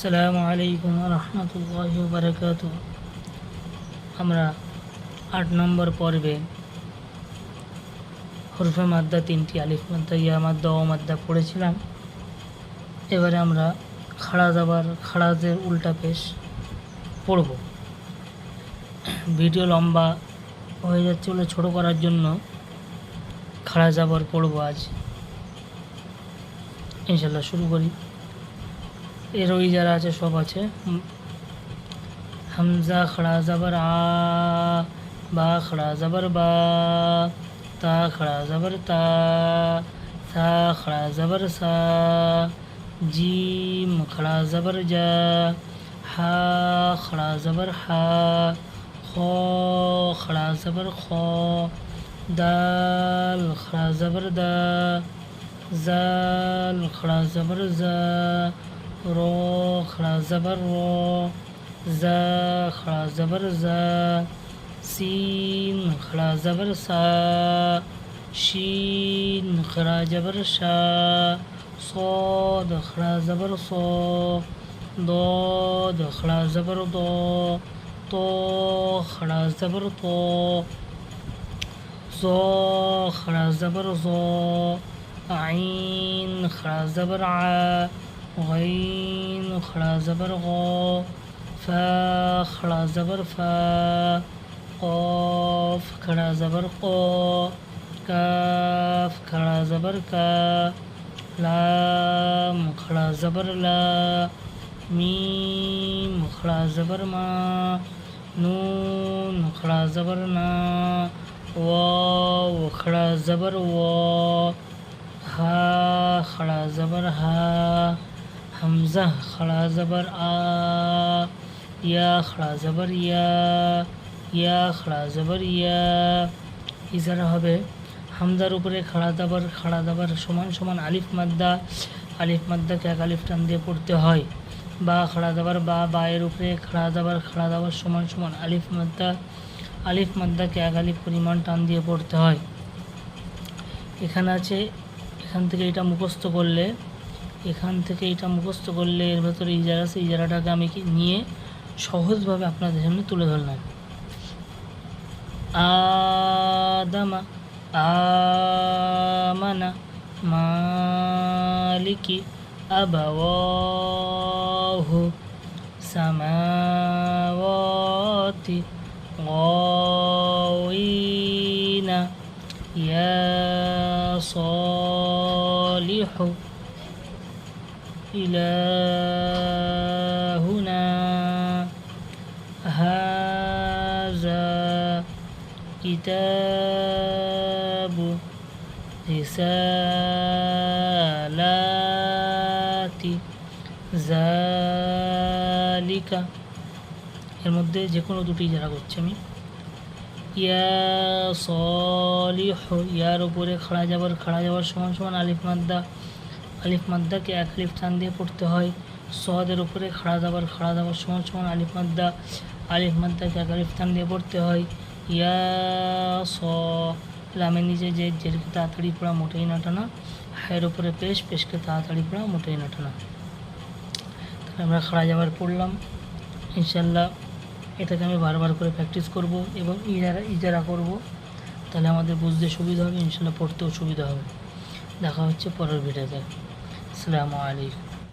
আসসালামু আলাইকুম রহমতুল্লাহ বারকাত আমরা আট নম্বর পর্বে হরফে মাদ্দা তিনটি আলিফ মাদ্দা ইয়া মাদ্দা ও মাদ্দা পড়েছিলাম। এবারে আমরা খাড়া দাবার খাড়াদের উল্টা পেশ পড়ব। ভিডিও লম্বা হয়ে যাচ্ছে বলে ছোটো করার জন্য খাড়া যাবার পড়ব আজ। ইনশাল্লাহ শুরু করি। এর ওই যারা আছে সব আছে হুম। হামজা খড়া জবর আ বা খড়া জবর বা তা খড়া জবর তা সা খড়া জবর সা জিম খড়া জবর যা হা খড়া জবর হা খ খড়া জবর খ দাল খড়া জবর দা জাল খড়া জবর জা رو خڑا زبر رو زا خڑا زبر زا سین خڑا زبر سا شین خڑا زبر شا صاد خڑا زبر صو ضاد خڑا زبر دو تو خڑا زبر تو زو خڑا زبر زو عین خڑا زبر ع غين خړه زبر غو فا خړه زبر فا قاف خړه زبر قو کاف خړه زبر کا لام خړه زبر لا میم خړه زبر ما نون خړه زبر نا واو خړه زبر وا ها خړه زبر ها. হামজা খড়া জবর আ ইয়া খড়া জবর ইয়া ইয়া খড়া জবর ইয়া ইজারা হবে, হামজার উপরে খাড়া দাবার খাড়া দাবার সমান সমান আলিফ মাদ্দা, আলিফ মাদ্দাকে এক আলিফ টান দিয়ে পড়তে হয়। বা খাড়া দাবার বা, বায়ের উপরে খাড়া দাবার খাড়া দাবার সমান সমান আলিফ মাদ্দা, আলিফ মাদ্দাকে এক আলিফ পরিমাণ টান দিয়ে পড়তে হয়। এখানে আছে, এখান থেকে এটা মুখস্থ করলে এখান থেকে এটা মুখস্থ করলে এর ভেতরে ইজারা আছে ইজারাটাকে আমি কি নিয়ে সহজভাবে আপনাদের সামনে তুলে ধরলাম আদামা آمن مالك أبواه سماوات غاوين يا صالح إلهنا هذا كتاب رسالات ذلك এর মধ্যে যে কোনো দুটি যারা করছি আমি ইয়া সলিহ ইয়ার উপরে খাড়া যাবার খাড়া যাবার সমান সমান আলিফ মাদ্দা আলিফ মাদ্দাকে এক আলিফ টান দিয়ে পড়তে হয়। সদের উপরে খাড়া দাবার খাড়া দাবার সমান সমান আলিফ মাদ্দা, আলিফ মাদ্দাকে এক আলিফ টান দিয়ে পড়তে হয়। ইয়া স, লামের নিচে যে জেরকে তাড়াতাড়ি পড়া মোটেই না টানা, হায়ের উপরে পেশ, পেশকে তাড়াতাড়ি পড়া মোটেই না টানা। তাহলে আমরা খাড়া যাবার পড়লাম। ইনশাল্লাহ এটাকে আমি বারবার করে প্র্যাকটিস করব এবং ইজারা ইজারা করব। তাহলে আমাদের বুঝতে সুবিধা হবে ইনশাল্লাহ পড়তেও সুবিধা হবে। দেখা হচ্ছে পরের ভিডিওতে আসসালামু আলাইকুম।